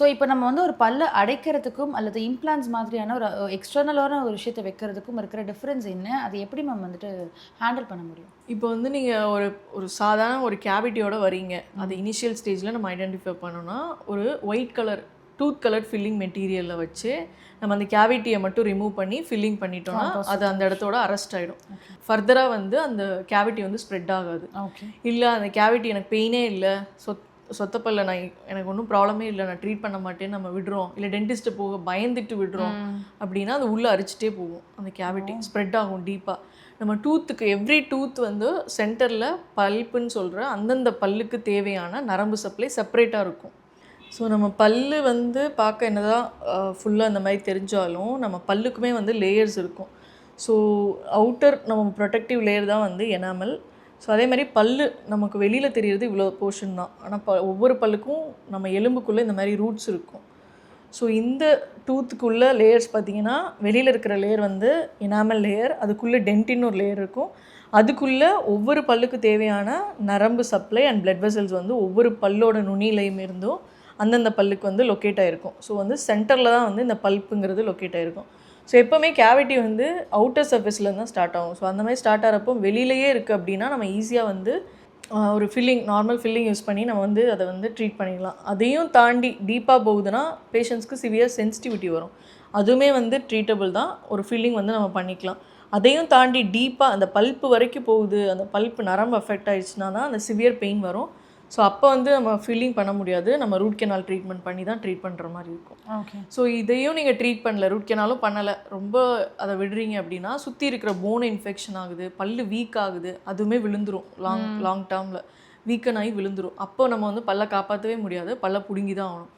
So இப்போ நம்ம வந்து ஒரு பல்ல அடைக்கிறதுக்கும் அல்லது இம்ப்ளான்ஸ் மாதிரியான ஒரு எக்ஸ்டர்னலான ஒரு விஷயத்தை வைக்கிறதுக்கும் இருக்கிற டிஃப்ரென்ஸ் என்ன? அது எப்படி மேம் வந்துட்டு ஹேண்டில் பண்ண முடியும்? இப்போ வந்து நீங்கள் ஒரு ஒரு சாதாரண ஒரு கேவிட்டியோட வரீங்க அது இனிஷியல் ஸ்டேஜில் நம்ம ஐடென்டிஃபை பண்ணோம்னா ஒரு white colour tooth colour filling மெட்டீரியலில் வச்சு நம்ம அந்த கேவிட்டியை மட்டும் ரிமூவ் பண்ணி ஃபில்லிங் பண்ணிட்டோம்னா அது அந்த இடத்தோட அரெஸ்ட் ஆகிடும் ஃபர்தராக வந்து அந்த கேவிட்டி வந்து ஸ்ப்ரெட் ஆகாது. இல்லை அந்த கேவிட்டி எனக்கு பெயினே இல்லை. சொத் சொத்தப்பல்ல நான் எனக்கு ஒன்றும் ப்ராப்ளமே இல்லை. நான் ட்ரீட் பண்ண மாட்டேன்னு நம்ம விடுறோம். இல்லை டென்டிஸ்ட்டு போக பயந்துட்டு விடுறோம். அப்படின்னா அது உள்ளே அரிச்சிட்டே போகும். அந்த கேவிட்டி ஸ்ப்ரெட் ஆகும் டீப்பாக நம்ம டூத்துக்கு எவ்ரி டூத் வந்து சென்டரில் பல்ப்புன்னு சொல்கிற அந்தந்த பல்லுக்கு தேவையான நரம்பு சப்ளை செப்பரேட்டாக இருக்கும். ஸோ நம்ம பல்லு வந்து பார்க்க என்னதான் ஃபுல்லாக அந்த மாதிரி தெரிஞ்சாலும் நம்ம பல்லுக்குமே வந்து லேயர்ஸ் இருக்கும். ஸோ அவுட்டர் நம்ம ப்ரொடெக்டிவ் லேயர் தான் வந்து எனாமல் ஸோ அதே மாதிரி பல்லு நமக்கு வெளியில் தெரியறது இவ்வளோ போர்ஷன் தான். ஆனால் ப ஒவ்வொரு பல்லுக்கும் நம்ம எலும்புக்குள்ளே இந்த மாதிரி ரூட்ஸ் இருக்கும். ஸோ இந்த டூத்துக்குள்ள லேயர்ஸ் பார்த்தீங்கன்னா வெளியில் இருக்கிற லேயர் வந்து எனாமல் லேயர் அதுக்குள்ளே டென்டின்னு ஒரு லேயர் இருக்கும். அதுக்குள்ளே ஒவ்வொரு பல்லுக்கு தேவையான நரம்பு சப்ளை அண்ட் பிளட் வெசல்ஸ் வந்து ஒவ்வொரு பல்லோட நுனியிலையும் இருந்தும் அந்தந்த பல்லுக்கு வந்து லொக்கேட் ஆகிருக்கும் ஸோ வந்து சென்டரில் தான் வந்து இந்த பல்ப்புங்கிறது லொக்கேட் ஆகிருக்கும் ஸோ எப்போவுமே கேவிட்டி வந்து அவுட்டர் சர்ஃபேஸ்லேருந்து தான் ஸ்டார்ட் ஆகும். ஸோ அந்த மாதிரி ஸ்டார்ட் ஆகிறப்போ வெளியிலேயே இருக்குது அப்படின்னா நம்ம ஈஸியாக வந்து ஒரு ஃபில்லிங் நார்மல் ஃபில்லிங் யூஸ் பண்ணி நம்ம வந்து அதை வந்து ட்ரீட் பண்ணிடலாம் அதையும் தாண்டி டீப்பாக போகுதுன்னா பேஷண்ட்ஸ்க்கு சிவியர் சென்சிட்டிவிட்டி வரும். அதுவுமே வந்து ட்ரீட்டபிள் தான். ஒரு ஃபில்லிங் வந்து நம்ம பண்ணிக்கலாம். அதையும் தாண்டி டீப்பாக அந்த பல்ப்பு வரைக்கும் போகுது அந்த பல்ப்பு நரம்பு அஃபெக்ட் ஆயிடுச்சுன்னா தான் அந்த சிவியர் பெயின் வரும். ஸோ அப்போ வந்து நம்ம ஃபில்லிங் பண்ண முடியாது. நம்ம ரூட் கெனால் ட்ரீட்மெண்ட் பண்ணி தான் ட்ரீட் பண்ணுற மாதிரி இருக்கும். ஓகே ஸோ இதையும் நீங்கள் ட்ரீட் பண்ணல. ரூட் கெனாலும் பண்ணலை. ரொம்ப அதை விடுறீங்க அப்படின்னா சுற்றி இருக்கிற போன் இன்ஃபெக்ஷன் ஆகுது பல்லு வீக் ஆகுது அதுவுமே விழுந்துரும். லாங் லாங் டேர்மில் வீக்கன் ஆகி விழுந்துரும். அப்போ நம்ம வந்து பல்லை காப்பாற்றவே முடியாது. பல்லை பிடுங்கி தான் ஆகணும்.